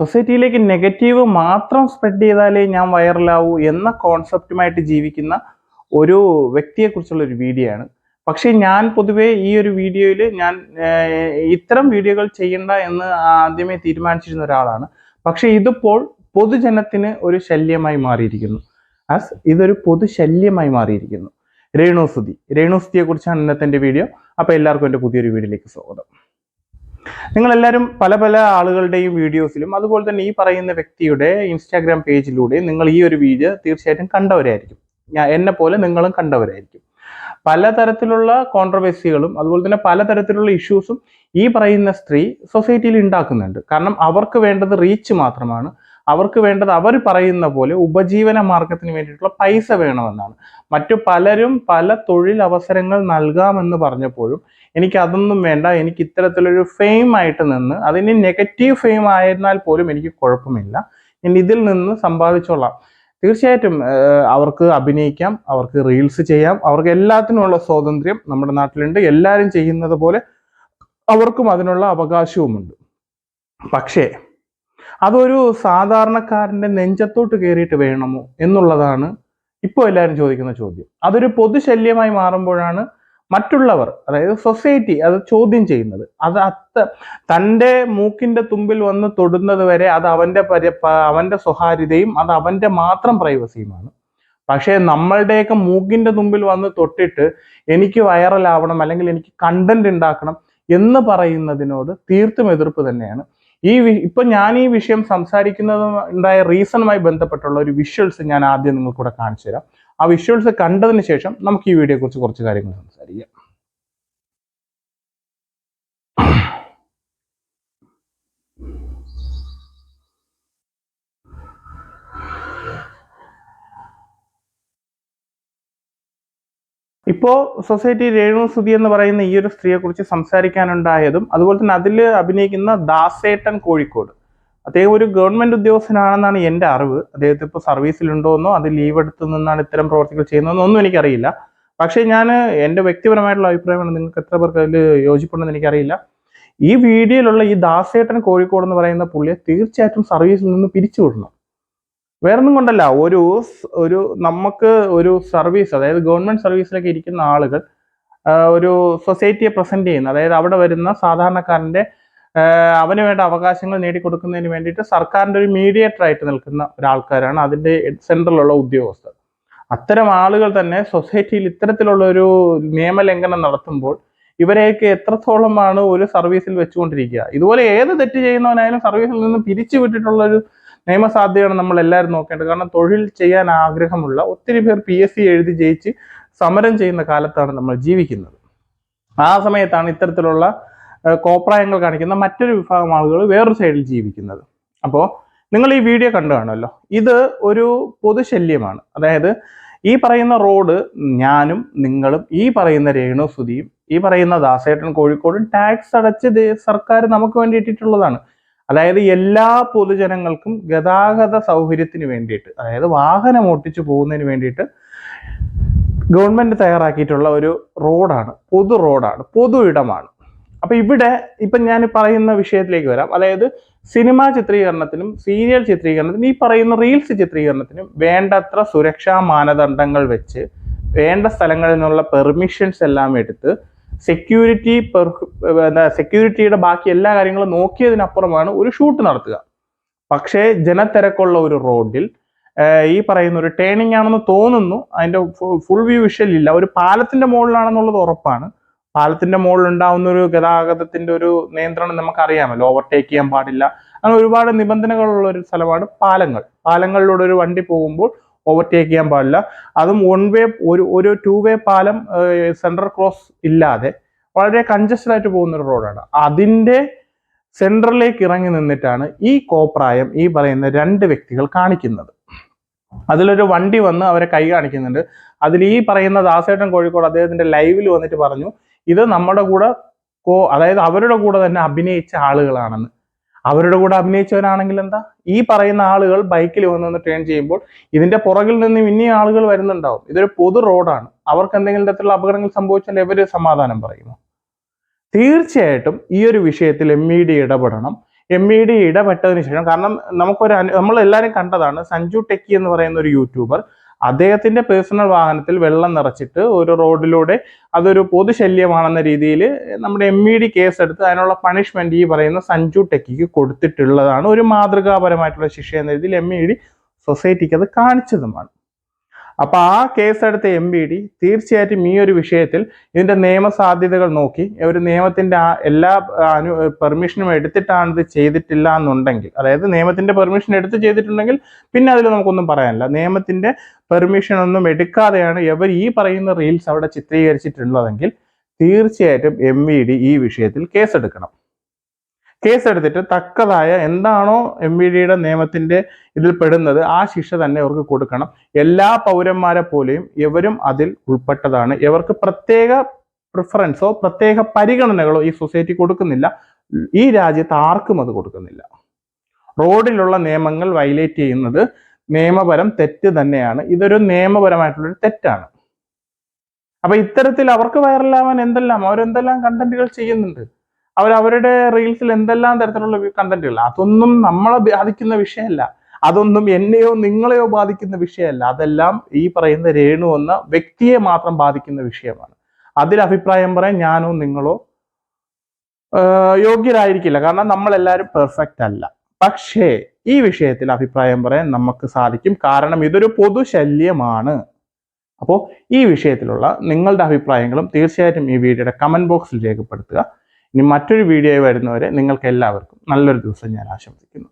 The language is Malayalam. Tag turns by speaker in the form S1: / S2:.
S1: സൊസൈറ്റിയിലേക്ക് നെഗറ്റീവ് മാത്രം സ്പ്രെഡ് ചെയ്താലേ ഞാൻ വൈറലാവൂ എന്ന കോൺസെപ്റ്റുമായിട്ട് ജീവിക്കുന്ന ഒരു വ്യക്തിയെക്കുറിച്ചുള്ള ഒരു വീഡിയോ ആണ് പക്ഷേ ഞാൻ പൊതുവേ ഈ ഒരു വീഡിയോയിൽ ഞാൻ ഇത്തരം വീഡിയോകൾ ചെയ്യണ്ട എന്ന് ആദ്യമേ തീരുമാനിച്ചിരുന്ന ഒരാളാണ്. പക്ഷേ ഇതിപ്പോൾ പൊതുജനത്തിന് ഒരു ശല്യമായി മാറിയിരിക്കുന്നു. ആസ് ഇതൊരു പൊതു ശല്യമായി മാറിയിരിക്കുന്നു രേണുസുതി രേണുസുതിയെ കുറിച്ചാണ് ഇന്നത്തെ വീഡിയോ. അപ്പോൾ എല്ലാവർക്കും എന്റെ പുതിയൊരു വീഡിയോയിലേക്ക് സ്വാഗതം. നിങ്ങൾ എല്ലാവരും പല പല ആളുകളുടെയും വീഡിയോസിലും അതുപോലെ തന്നെ ഈ പറയുന്ന വ്യക്തിയുടെ ഇൻസ്റ്റാഗ്രാം പേജിലൂടെ നിങ്ങൾ ഈ ഒരു വീഡിയോ തീർച്ചയായിട്ടും കണ്ടവരായിരിക്കും. ഞാൻ എന്നെ പോലെ നിങ്ങളും കണ്ടവരായിരിക്കും. പലതരത്തിലുള്ള കോൺട്രവേഴ്സികളും അതുപോലെ തന്നെ പലതരത്തിലുള്ള ഇഷ്യൂസും ഈ പറയുന്ന സ്ത്രീ സൊസൈറ്റിയിൽ ഉണ്ടാക്കുന്നുണ്ട്. കാരണം അവർക്ക് വേണ്ടത് റീച്ച് മാത്രമാണ്. അവർക്ക് വേണ്ടത് അവർ പറയുന്ന പോലെ ഉപജീവന മാർഗത്തിന് വേണ്ടിയിട്ടുള്ള പൈസ വേണമെന്നാണ്. മറ്റു പലരും പല തൊഴിൽ അവസരങ്ങൾ നൽകാമെന്ന് പറഞ്ഞപ്പോഴും എനിക്ക് അതൊന്നും വേണ്ട എനിക്ക് ഇത്തരത്തിലൊരു ഫെയിം ആയിട്ട് നിന്ന് അതിന് നെഗറ്റീവ് ഫെയിം ആയിരുന്നാൽ പോലും എനിക്ക് കുഴപ്പമില്ല. ഞാൻ ഇതിൽ നിന്ന് സമ്പാദിച്ചോളാം. തീർച്ചയായിട്ടും അവർക്ക് അഭിനയിക്കാം അവർക്ക് റീൽസ് ചെയ്യാം അവർക്ക് എല്ലാത്തിനുമുള്ള സ്വാതന്ത്ര്യം നമ്മുടെ നാട്ടിലുണ്ട്. എല്ലാവരും ചെയ്യുന്നത് പോലെ അവർക്കും അതിനുള്ള അവകാശവുമുണ്ട്. പക്ഷേ അതൊരു സാധാരണക്കാരന്റെ നെഞ്ചത്തോട്ട് കയറിയിട്ട് വേണമോ എന്നുള്ളതാണ് ഇപ്പോൾ എല്ലാവരും ചോദിക്കുന്ന ചോദ്യം. അതൊരു പൊതുശല്യമായി മാറുമ്പോഴാണ് മറ്റുള്ളവർ അതായത് സൊസൈറ്റി അത് ചോദ്യം ചെയ്യുന്നത്. അത് അത്ത തന്റെ മൂക്കിന്റെ തുമ്പിൽ വന്ന് തൊടുന്നത് വരെ അത് അവന്റെ പരി അവന്റെ സ്വകാര്യതയും അത് അവന്റെ മാത്രം പ്രൈവസിയുമാണ്. പക്ഷേ നമ്മളുടെയൊക്കെ മൂക്കിന്റെ തുമ്പിൽ വന്ന് തൊട്ടിട്ട് എനിക്ക് വൈറലാവണം അല്ലെങ്കിൽ എനിക്ക് കണ്ടന്റ് ഉണ്ടാക്കണം എന്ന് പറയുന്നതിനോട് തീർത്തും എതിർപ്പ് തന്നെയാണ്. ഈ ഇപ്പൊ ഞാൻ ഈ വിഷയം സംസാരിക്കുന്നത് ഉണ്ടായ റീസണുമായി ബന്ധപ്പെട്ടുള്ള ഒരു വിഷ്വൽസ് ഞാൻ ആദ്യം നിങ്ങൾക്കൂടെ കാണിച്ചു തരാം ആ വിഷ്വൽസ് കണ്ടതിന് ശേഷം നമുക്ക് ഈ വീഡിയോയെക്കുറിച്ച് കുറച്ച് കാര്യങ്ങൾ സംസാരിക്കാം. ഇപ്പോ സൊസൈറ്റി രേണു സുധി എന്ന് പറയുന്ന ഈ ഒരു സ്ത്രീയെക്കുറിച്ച് സംസാരിക്കാനുണ്ടായതും അതുപോലെ തന്നെ അതിൽ അഭിനയിക്കുന്ന ദാസേട്ടൻ കോഴിക്കോട്. അദ്ദേഹം ഒരു ഗവൺമെന്റ് ഉദ്യോഗസ്ഥനാണെന്നാണ് എന്റെ അറിവ്. അദ്ദേഹത്തെ ഇപ്പോൾ സർവീസിലുണ്ടോന്നോ അത് ലീവ് എടുത്തു നിന്നാണ് ഇത്തരം പ്രവർത്തികൾ ചെയ്യുന്നതെന്നോ ഒന്നും എനിക്കറിയില്ല. പക്ഷേ ഞാൻ എന്റെ വ്യക്തിപരമായിട്ടുള്ള അഭിപ്രായമാണ് നിങ്ങൾക്ക് എത്ര പേർക്ക് അതിൽ യോജിപ്പുണ്ടെന്ന് എനിക്കറിയില്ല. ഈ വീഡിയോയിലുള്ള ഈ ദാസേട്ടൻ കോഴിക്കോട് എന്ന് പറയുന്ന പുള്ളിയെ തീർച്ചയായിട്ടും സർവീസിൽ നിന്ന് പിരിച്ചുവിടണം. വേറൊന്നും കൊണ്ടല്ല. ഒരു ഒരു നമുക്ക് ഒരു സർവീസ് അതായത് ഗവൺമെന്റ് സർവീസിലൊക്കെ ഇരിക്കുന്ന ആളുകൾ ഒരു സൊസൈറ്റിയെ പ്രസന്റ് ചെയ്യുന്ന അതായത് അവിടെ വരുന്ന സാധാരണക്കാരന്റെ അവന് വേണ്ട അവകാശങ്ങൾ നേടിക്കൊടുക്കുന്നതിന് വേണ്ടിയിട്ട് സർക്കാരിന്റെ ഒരു മീഡിയേറ്റർ ആയിട്ട് നിൽക്കുന്ന ഒരാൾക്കാരാണ് അതിന്റെ സെൻട്രലുള്ള ഉദ്യോഗസ്ഥർ. അത്തരം ആളുകൾ തന്നെ സൊസൈറ്റിയിൽ ഇത്തരത്തിലുള്ള ഒരു നിയമലംഘനം നടത്തുമ്പോൾ ഇവരെയൊക്കെ എത്രത്തോളമാണ് ഒരു സർവീസിൽ വെച്ചുകൊണ്ടിരിക്കുക? ഇതുപോലെ ഏത് തെറ്റ് ചെയ്യുന്നവനായാലും സർവീസിൽ നിന്ന് പിരിച്ചു വിട്ടിട്ടുള്ള ഒരു നിയമസാധ്യതയാണ് നമ്മൾ എല്ലാവരും നോക്കേണ്ടത്. കാരണം തൊഴിൽ ചെയ്യാൻ ആഗ്രഹമുള്ള ഒത്തിരി പേർ പി എസ് സി എഴുതി ജയിച്ച് സമരം ചെയ്യുന്ന കാലത്താണ് നമ്മൾ ജീവിക്കുന്നത്. ആ സമയത്താണ് ഇത്തരത്തിലുള്ള കോപ്രായങ്ങൾ കാണിക്കുന്ന മറ്റൊരു വിഭാഗം ആളുകൾ വേറൊരു സൈഡിൽ ജീവിക്കുന്നത്. അപ്പോൾ നിങ്ങൾ ഈ വീഡിയോ കണ്ടു കാണുമല്ലോ. ഇത് ഒരു പൊതുശല്യമാണ്. അതായത് ഈ പറയുന്ന റോഡ് ഞാനും നിങ്ങളും ഈ പറയുന്ന രേണുസുതിയും ഈ പറയുന്ന ദാസേട്ടൻ കോഴിക്കോടും ടാക്സ് അടച്ച് സർക്കാർ നമുക്ക് വേണ്ടി ഇട്ടിട്ടുള്ളതാണ്. അതായത് എല്ലാ പൊതുജനങ്ങൾക്കും ഗതാഗത സൗകര്യത്തിന് വേണ്ടിയിട്ട് അതായത് വാഹനം ഓട്ടിച്ചു പോകുന്നതിന് വേണ്ടിയിട്ട് ഗവൺമെന്റ് തയ്യാറാക്കിയിട്ടുള്ള ഒരു റോഡാണ് പൊതു റോഡാണ് പൊതു ഇടമാണ്. അപ്പൊ ഇവിടെ ഇപ്പൊ ഞാൻ പറയുന്ന വിഷയത്തിലേക്ക് വരാം. അതായത് സിനിമാ ചിത്രീകരണത്തിനും സീരിയൽ ചിത്രീകരണത്തിനും ഈ പറയുന്ന റീൽസ് ചിത്രീകരണത്തിനും വേണ്ടത്ര സുരക്ഷാ മാനദണ്ഡങ്ങൾ വെച്ച് വേണ്ട സ്ഥലങ്ങളിൽ നിന്നുള്ള പെർമിഷൻസ് എല്ലാം എടുത്ത് സെക്യൂരിറ്റി എന്താ സെക്യൂരിറ്റിയുടെ ബാക്കി എല്ലാ കാര്യങ്ങളും നോക്കിയതിനപ്പുറമാണ് ഒരു ഷൂട്ട് നടത്തുക. പക്ഷേ ജനത്തിരക്കുള്ള ഒരു റോഡിൽ ഈ പറയുന്ന ഒരു ടേണിംഗ് ആണെന്ന് തോന്നുന്നു. അതിന്റെ ഫുൾ വ്യൂ വിഷ്വൽ ഇല്ല. ഒരു പാലത്തിന്റെ മുകളിലാണെന്നുള്ളത് ഉറപ്പാണ്. പാലത്തിന്റെ മുകളിൽ ഉണ്ടാവുന്ന ഒരു ഗതാഗതത്തിന്റെ ഒരു നിയന്ത്രണം നമുക്കറിയാമല്ലോ. ഓവർടേക്ക് ചെയ്യാൻ പാടില്ല. അങ്ങനെ ഒരുപാട് നിബന്ധനകളുള്ള ഒരു സ്ഥലമാണ് പാലങ്ങൾ. പാലങ്ങളിലൂടെ ഒരു വണ്ടി പോകുമ്പോൾ ഓവർടേക്ക് ചെയ്യാൻ പാടില്ല. അതും വൺ വേ ഒരു ഒരു ടു വേ പാലം സെൻട്രൽ ക്രോസ് ഇല്ലാതെ വളരെ കൺജസ്റ്റഡ് ആയിട്ട് പോകുന്ന ഒരു റോഡാണ് അതിന്റെ സെൻട്രലിലേക്ക് ഇറങ്ങി നിന്നിട്ടാണ് ഈ കോപ്രായം ഈ പറയുന്ന രണ്ട് വ്യക്തികൾ കാണിക്കുന്നത്. അതിലൊരു വണ്ടി വന്ന് അവരെ കൈ കാണിക്കുന്നുണ്ട്. അതിൽ ഈ പറയുന്ന ദാസേട്ടൻ കോഴിക്കോട് അദ്ദേഹത്തിന്റെ ലൈവിൽ വന്നിട്ട് പറഞ്ഞു ഇത് നമ്മുടെ കൂടെ കോ അതായത് അവരുടെ കൂടെ തന്നെ അഭിനയിച്ച ആളുകളാണെന്ന്. അവരുടെ കൂടെ അഭിനയിച്ചവരാണെങ്കിൽ എന്താ? ഈ പറയുന്ന ആളുകൾ ബൈക്കിൽ വന്ന് ടേൺ ചെയ്യുമ്പോൾ ഇതിന്റെ പുറകിൽ നിന്ന് ഇനിയും ആളുകൾ വരുന്നുണ്ടാവും. ഇതൊരു പൊതു റോഡാണ് അവർക്ക് എന്തെങ്കിലും തരത്തിലുള്ള അപകടങ്ങൾ സംഭവിച്ചാൽ ഇവർ സമാധാനം പറയുമോ തീർച്ചയായിട്ടും ഈ ഒരു വിഷയത്തിൽ എം ഇ ഡി ഇടപെടണം. എം ഇ ഡി ഇടപെട്ടതിന് ശേഷം കാരണം നമുക്കൊരു നമ്മൾ എല്ലാവരും കണ്ടതാണ് സഞ്ജു ടെക്കി എന്ന് പറയുന്ന ഒരു യൂട്യൂബർ അദ്ദേഹത്തിന്റെ പേഴ്സണൽ വാഹനത്തിൽ വെള്ളം നിറച്ചിട്ട് ഒരു റോഡിലൂടെ അതൊരു പൊതുശല്യമാണെന്ന രീതിയിൽ നമ്മുടെ എം ഇ ഡി കേസ് എടുത്ത് അതിനുള്ള പണിഷ്മെന്റ് ഈ പറയുന്ന സഞ്ജു ടെക്കിക്ക് കൊടുത്തിട്ടുള്ളതാണ്. ഒരു മാതൃകാപരമായിട്ടുള്ള ശിക്ഷ എന്ന രീതിയിൽ എം ഇ ഡി സൊസൈറ്റിക്ക് അത് കാണിച്ചതുമാണ്. അപ്പൊ ആ കേസെടുത്ത എം ബി ഡി തീർച്ചയായിട്ടും ഈ ഒരു വിഷയത്തിൽ ഇതിന്റെ നിയമസാധ്യതകൾ നോക്കി ഒരു നിയമത്തിന്റെ എല്ലാ അനു പെർമിഷനും എടുത്തിട്ടാണ് ഇത് ചെയ്തിട്ടില്ല എന്നുണ്ടെങ്കിൽ അതായത് നിയമത്തിന്റെ പെർമിഷൻ എടുത്ത് ചെയ്തിട്ടുണ്ടെങ്കിൽ പിന്നെ അതിൽ നമുക്കൊന്നും പറയാനില്ല. നിയമത്തിന്റെ പെർമിഷൻ ഒന്നും എടുക്കാതെയാണ് ഇവർ ഈ പറയുന്ന റീൽസ് അവിടെ ചിത്രീകരിച്ചിട്ടുള്ളതെങ്കിൽ തീർച്ചയായിട്ടും എം ഈ വിഷയത്തിൽ കേസെടുക്കണം. കേസെടുത്തിട്ട് തക്കതായ എന്താണോ എം വി ഡിയുടെ നിയമത്തിന്റെ ഇതിൽ പെടുന്നത് ആ ശിക്ഷ തന്നെ അവർക്ക് കൊടുക്കണം. എല്ലാ പൗരന്മാരെ പോലെയും എവരും അതിൽ ഉൾപ്പെട്ടതാണ്. ഇവർക്ക് പ്രത്യേക പ്രിഫറൻസോ പ്രത്യേക പരിഗണനകളോ ഈ സൊസൈറ്റി കൊടുക്കുന്നില്ല. ഈ രാജ്യത്ത് ആർക്കും അത് കൊടുക്കുന്നില്ല. റോഡിലുള്ള നിയമങ്ങൾ വയലേറ്റ് ചെയ്യുന്നത് നിയമപരം തെറ്റ് തന്നെയാണ്. ഇതൊരു നിയമപരമായിട്ടുള്ളൊരു തെറ്റാണ്. അപ്പൊ ഇത്തരത്തിൽ അവർക്ക് വൈറലാവാൻ എന്തെല്ലാം? അവരെന്തെല്ലാം കണ്ടന്റുകൾ ചെയ്യുന്നുണ്ട്? അവർ അവരുടെ റീൽസിൽ എന്തെല്ലാം തരത്തിലുള്ള കണ്ടന്റുകൾ അതൊന്നും നമ്മളെ ബാധിക്കുന്ന വിഷയമല്ല. അതൊന്നും എന്നെയോ നിങ്ങളെയോ ബാധിക്കുന്ന വിഷയമല്ല. അതെല്ലാം ഈ പറയുന്ന രേണു എന്ന വ്യക്തിയെ മാത്രം ബാധിക്കുന്ന വിഷയമാണ്. അതിൽ അഭിപ്രായം പറയാൻ ഞാനോ നിങ്ങളോ യോഗ്യരായിരിക്കില്ല. കാരണം നമ്മളെല്ലാവരും പെർഫെക്റ്റ് അല്ല. പക്ഷേ ഈ വിഷയത്തിൽ അഭിപ്രായം പറയാൻ നമുക്ക് സാധിക്കും. കാരണം ഇതൊരു പൊതുശല്യമാണ്. അപ്പോൾ ഈ വിഷയത്തിലുള്ള നിങ്ങളുടെ അഭിപ്രായങ്ങളും തീർച്ചയായിട്ടും ഈ വീഡിയോയുടെ കമന്റ് ബോക്സിൽ രേഖപ്പെടുത്തുക. ഇനി മറ്റൊരു വീഡിയോ വരുന്നവരെ നിങ്ങൾക്ക് എല്ലാവർക്കും നല്ലൊരു ദിവസം ഞാൻ ആശംസിക്കുന്നു.